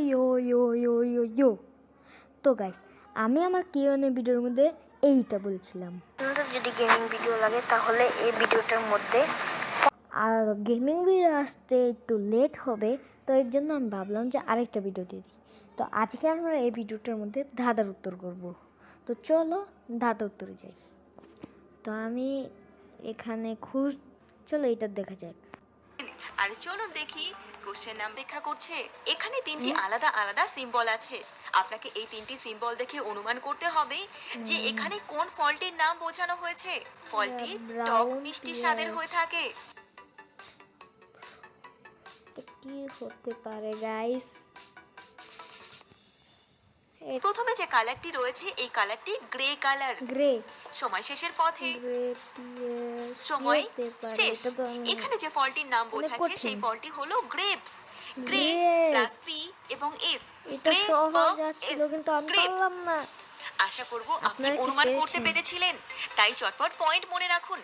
ইয়ো ইয়ো ইয়ো ইয়ো ইয়ো তো গাইস আমি আমার কিওনে ভিডিওর মধ্যে এইটা বলছিলাম আপনাদের যদি গেমিং ভিডিও লাগে তাহলে এই ভিডিওটার মধ্যে আর গেমিং ভিডিও আসতে একটু লেট হবে তো এর জন্য আমি ভাবলাম যে আরেকটা ভিডিও দিয়ে দিই তো আজকে আমরা এই ভিডিওটার মধ্যে ধাঁধার উত্তর করব তো চলো ধাঁধা উত্তরে যাই তো আমি এখানে খুঁজ চলো এটা দেখা যাক আর চলো দেখি কোশ্চেন নাম ব্যাখ্যা করছে। এখানে তিনটি আলাদা আলাদা সিম্বল আছে। আপনাকে এই তিনটি সিম্বল দেখে অনুমান করতে হবে যে এখানে কোন ফলটির নাম বোঝানো হয়েছে। ফলটি টক মিষ্টি স্বাদের হয়ে থাকে। কি হতে পারে গাইস প্রথমে যে কালারটি রয়েছে এই কালারটি গ্রে কালার। গ্রে। সময় শেষের পথে। সময় শেষ। এখানে যে ফলটির নাম অনেক বোঝাচ্ছে সেই ফলটি হলো গ্রেপস। গ্রে প্লাস পি এবং এস। এটা সহজ বা কিন্তু আমি পারলাম না। আশা করব আপনি অনুমান করতে পেরেছিলেন। তাই চটপট পয়েন্ট মনে রাখুন।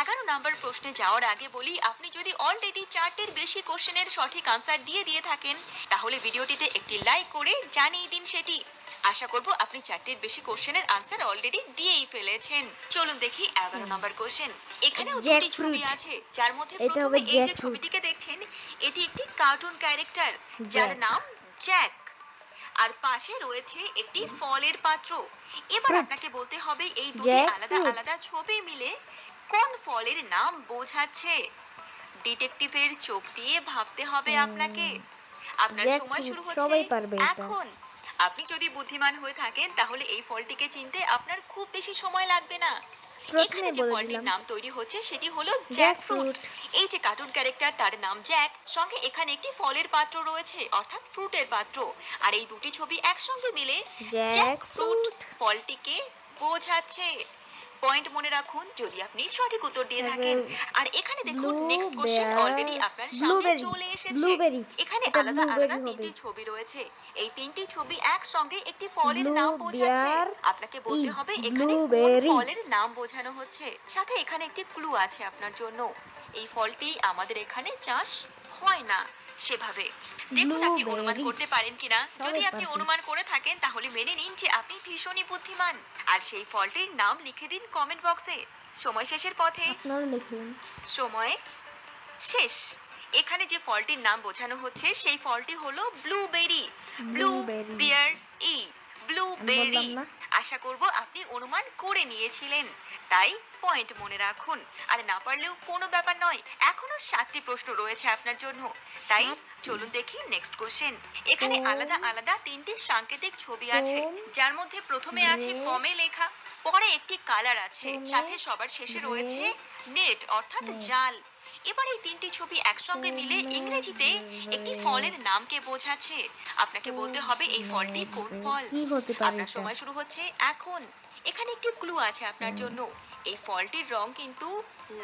এগারো নাম্বার প্রশ্নে যাওয়ার আগে বলি আপনি যদি অলরেডি চারটের বেশি কোশ্চেনের সঠিক আনসার দিয়ে দিয়ে থাকেন তাহলে ভিডিওটিতে একটি লাইক করে জানিয়ে দিন সেটি। আশা করব আপনি চারটির বেশি কোশ্চেনের আনসার অলরেডি দিয়েই ফেলেছেন। চলুন দেখি এগারো নাম্বার কোশ্চেন এখানেও দুটি ছবি আছে যার মধ্যে প্রথমে এই যে ছবিটিকে দেখছেন এটি একটি কার্টুন ক্যারেক্টার যার নাম জ্যাক আর পাশে রয়েছে একটি ফলের পাত্র। এবার আপনাকে বলতে হবে এই দুটি আলাদা আলাদা ছবি মিলে কোন ফলের নাম বোঝাচ্ছে? ডিটেকটিভের চোখ দিয়ে ভাবতে হবে আপনাকে। আপনার সময় শুরু হচ্ছে এখন। আপনি যদি বুদ্ধিমান হয়ে থাকেন তাহলে এই ফলটিকে চিনতে আপনার খুব বেশি সময় লাগবে না। এখানে যে ফলটির নাম তৈরি হচ্ছে সেটি হলো জ্যাকফ্রুট এই যে কার্টুন ক্যারেক্টার তার নাম জ্যাক সঙ্গে এখানে একটি ফলের পাত্র রয়েছে অর্থাৎ ফ্রুটের পাত্র। আর এই দুটি ছবি একসঙ্গে মিলে জ্যাকফ্রুট ফলটিকে বোঝাচ্ছে। পয়েন্ট মনে রাখুন যদি আপনি সঠিক উত্তর দিয়ে থাকেন। আর এখানে দেখুন নেক্সট কোশ্চেন অলরেডি আপনার সামনে চলে এসেছে। এখানে আলাদা আলাদা তিনটি ছবি রয়েছে। এই তিনটি ছবি একসঙ্গে একটি ফলের নাম বোঝাচ্ছে। আপনাকে বলতে হবে এখানে কোন ফলের নাম বোঝানো হচ্ছে। সাথে এখানে একটি ক্লু আছে আপনার জন্য। এই ফলটি আমাদের এখানে চাষ হয় না সেভাবে। দেখুন আপনি অনুমান করতে পারেন কিনা। যদি আপনি অনুমান করে থাকেন তাহলে মেনে নিন যে আপনি ভীষণই বুদ্ধিমান। আর সেই ফলটির নাম লিখে দিন কমেন্ট বক্সে সময় শেষের পথে। আপনারা লিখুন। সময় শেষ। এখানে যে ফলটির নাম বোঝানো হচ্ছে সেই ফলটি হলো blueberry blue bear E blueberry আশা করব আপনি অনুমান করে নিয়েছিলেন। তাই পয়েন্ট মনে রাখুন। আর না পারলেও কোনো ব্যাপার নয় এখনও সাতটি প্রশ্ন রয়েছে আপনার জন্য। তাই চলুন দেখি নেক্সট কোশ্চেন এখানে আলাদা আলাদা তিনটি সাংকেতিক ছবি আছে যার মধ্যে প্রথমে আছে? পমে লেখা পরে একটি কালার আছে। সাথে সবার শেষে রয়েছে নেট অর্থাৎ জাল। এবার এই তিনটি ছবি একসঙ্গে মিলে ইংরেজিতে একটি ফলের নামকে বোঝাচ্ছে। আপনাকে বলতে হবে এই ফলটি কোন ফল? কি হতে পারে আপনার সময় শুরু হচ্ছে এখন। এখানে একটি ক্লু আছে আপনার জন্য। এই ফলটির রং কিন্তু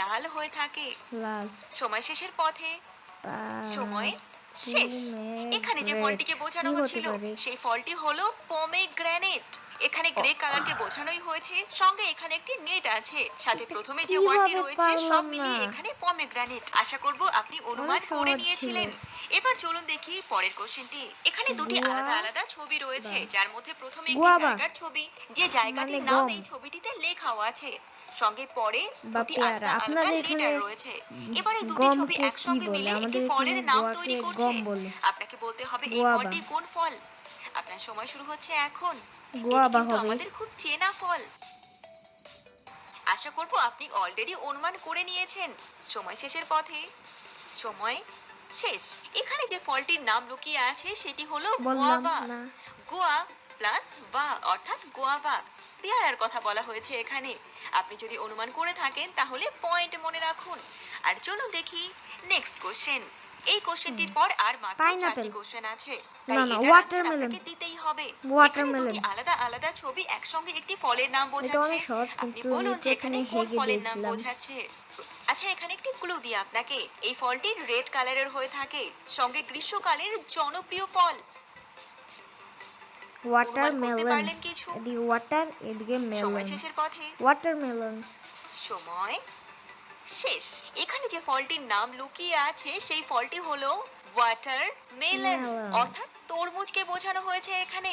লাল হয়ে থাকে। লাল। সময় শেষের পথে। সময় শেষ। এখানে যে ফলটিকে বোঝানো হচ্ছিল সেই ফলটি হলো পমেগ্রানেট। এখানে গ্রে কালারকে বোঝানোই হয়েছে সঙ্গে এখানে একটি নেট আছে। সাথে প্রথমে যে ওয়ার্ডটি রয়েছে সব মিলিয়ে এখানে পমেগ্রানেট। আশা করব আপনি অনুমান করে নিয়েছিলেন। এবার চলুন দেখি পরের কোশ্চেনটি। এখানে দুটি আলাদা আলাদা ছবি রয়েছে যার মধ্যে প্রথমে একটি জায়গার ছবি যে জায়গাটির মানে নাম এই ছবিটিতে লেখাও আছে। সঙ্গে পরে দুটি আলাদা আলাদা লেটার রয়েছে। এবারে দুটি ছবি একসঙ্গে মিলে একটি ফলের নাম তৈরি করছে। আপনাকে বলতে হবে এই ফলটি কোন ফল? আপনার সময় শুরু হচ্ছে এখন। গোয়াবা হবে। আমাদের খুব চেনা ফল। আশা করব আপনি অলরেডি অনুমান করে নিয়েছেন। সময় শেষের পথে। সময় শেষ। এখানে যে ফলটির নাম লুকিয়ে আছে সেটি হলো গোয়াবা গোয়া প্লাস বা অর্থাৎ গোয়াবা পেয়ারার কথা বলা হয়েছে এখানে। আপনি যদি অনুমান করে থাকেন তাহলে পয়েন্ট মনে রাখুন। আর চলুন দেখি নেক্সট কোশ্চেন এই কোশ্চেনটির পর আর মাত্র চারটি কোশ্চেন আছে। না, না। আপনাকে দিতেই হবে। দুটি আলাদা আলাদা ছবি একসঙ্গে একটি ফলের নাম বোঝাচ্ছে। আপনি বলুন যে এখানে কোন ফলের নাম বোঝাচ্ছে। আচ্ছা এখানে একটি ক্লু দিই আপনাকে। এই ফলটি রেড কালারের হয়ে থাকে সঙ্গে গ্রীষ্মকালের জনপ্রিয় ফল। ওয়াটার অনুমান করতে মেলন পারলেন কিছু। এদিকে ওয়াটার এদিকে সময় মেলন শেষের পথে। ওয়াটারমেলন সময় শেষ। এখানে যে ফলটির নাম লুকিয়ে আছে সেই ফলটি হলো ওয়াটার মেলন অর্থাৎ তরমুজকে বোঝানো হয়েছে এখানে।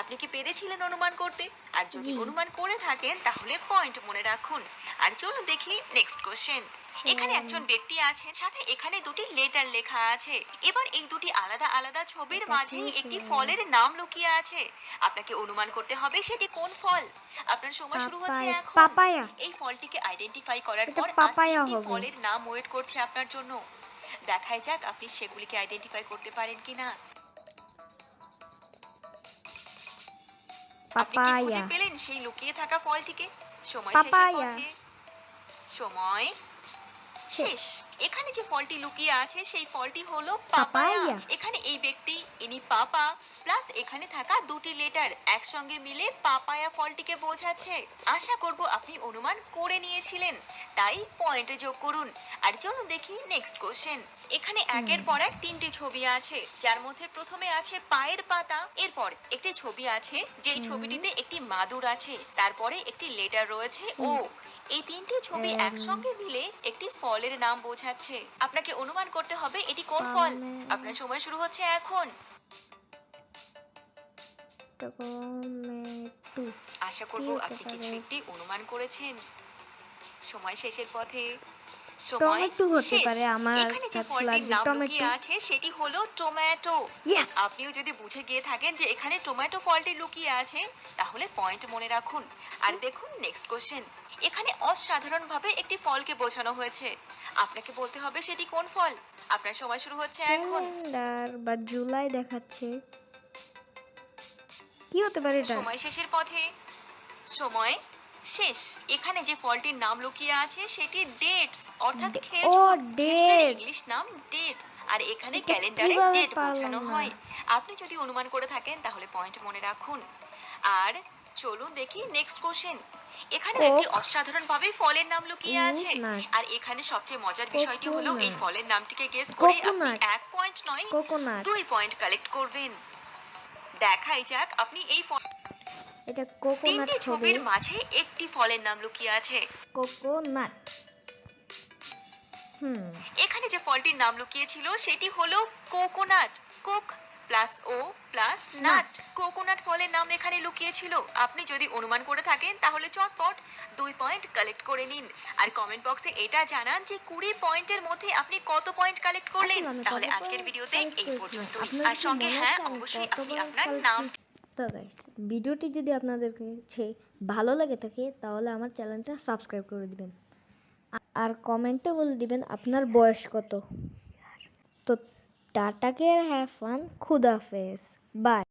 আপনি কি পেরেছিলেন অনুমান করতে? আর যদি অনুমান করে থাকেন তাহলে পয়েন্ট মনে রাখুন। আর চলুন দেখি নেক্সট কোশ্চেন এখানে একজন ব্যক্তি আছেন সাথে এখানে দুটি লেটার লেখা আছে। এবার এই দুটি আলাদা আলাদা ছবির মাঝেই একটি ফলের নাম লুকিয়ে আছে। আপনাকে অনুমান করতে হবে সেটি কোন ফল? আপনার সময় শুরু হচ্ছে এখন। পাপায়া। এই ফলটিকে আইডেন্টিফাই করার পর পাপায়া হবে। ফলের নাম ওয়েট করছে আপনার জন্য। দেখাই যাক আপনি সেগুলিকে আইডেন্টিফাই করতে পারেন কিনা। আপনি কি খুঁজে পাপায়া। পেলেন সেই লুকিয়ে থাকা ফলটিকে? সময়। শেষের পথে। সময় শেষ। এখানে যে ফলটি লুকিয়ে আছে সেই ফলটি হলো পাপায়া। এখানে এই ব্যক্তি ইনি পাপা। প্লাস এখানে থাকা দুটি লেটার একসঙ্গে মিলে পাপায়া ফলটিকে বোঝাচ্ছে। আশা করব আপনি অনুমান করে নিয়েছিলেন। তাই পয়েন্টে যোগ করুন। আর চলুন দেখি নেক্সট কোশ্চেন এখানে একের পর এক তিনটি ছবি আছে। যার মধ্যে প্রথমে আছে পায়ের পাতা। এরপর একটি ছবি আছে যেই ছবিটিতে একটি মাদুর আছে। তারপরে একটি লেটার রয়েছে ও। এই তিনটি ছবি একসঙ্গে মিলে একটি ফলের নাম বোঝাচ্ছে। আপনাকে অনুমান করতে হবে এটি কোন ফল? আপনার সময় শুরু হচ্ছে এখন। আশা করব আপনি কিছু একটি অনুমান করেছেন। সময় শেষের পথে। সময় টমেটো হতে পারে আমার এখানে যে ফলটির নাম লুকিয়ে আছে সেটি হলো টমেটো। ইয়েস আপনিও যদি বুঝে গিয়ে থাকেন যে এখানে টমেটো ফলটি লুকিয়ে আছে তাহলে পয়েন্ট মনে রাখুন। আর দেখুন নেক্সট কোশ্চেন এখানে অসাধারণভাবে একটি ফলকে বোঝানো হয়েছে। আপনাকে বলতে হবে সেটি কোন ফল? আপনার সময় শুরু হচ্ছে এখন। বা জুলাই দেখাচ্ছে। কি হতে পারে এটা? সময় শেষের পথে। সময় শেষ। এখানে যে ফলটির নাম লুকিয়ে আছে সেটি ডেটস অর্থাৎ ও খেজুর ডেট ইংলিশ নাম ডেটস। আর এখানে ক্যালেন্ডারে ডেট বোঝানো হয়? আপনি যদি অনুমান করে থাকেন তাহলে পয়েন্ট মনে রাখুন। আর চলুন দেখি নেক্সট কোশ্চেন এখানে। একটি অসাধারণভাবে ফলের নাম লুকিয়ে আছে। আর এখানে সবচেয়ে মজার বিষয়টি হলো এই ফলের নামটিকে গেস করে আপনি এক পয়েন্ট নয় দুই পয়েন্ট কালেক্ট করবেন। দেখাই যাক আপনি এই ফল এটা কোকোনাট ছবির মাঝে একটি ফলের নাম লুকিয়ে আছে। কোকোনাট। এখানে যে ফলটির নাম লুকিয়েছিল সেটি হলো coconut. Coke plus O plus nut. Coconut ফলের নাম এখানে লুকিয়েছিল। আপনি যদি অনুমান করে থাকেন তাহলে চটপট দুই পয়েন্ট কালেক্ট করে নিন। আর কমেন্ট বক্সে এটা জানান যে কুড়ি পয়েন্টের মধ্যে আপনি কত পয়েন্ট কালেক্ট করলেন? আসলে তাহলে আজকের ভিডিওতে এই পর্যন্ত আর সঙ্গে হ্যাঁ অবশ্যই আপনি আপনার নাম তো গাইস ভিডিওটি যদি আপনাদের কাছে ভালো লাগে থাকে তাহলে আমার চ্যানেলটা সাবস্ক্রাইব করে দিবেন। আর কমেন্টে বলে দিবেন আপনার বয়স কত। তো টাটা কেয়ার হ্যাভ ফান খুদাফেজ বাই।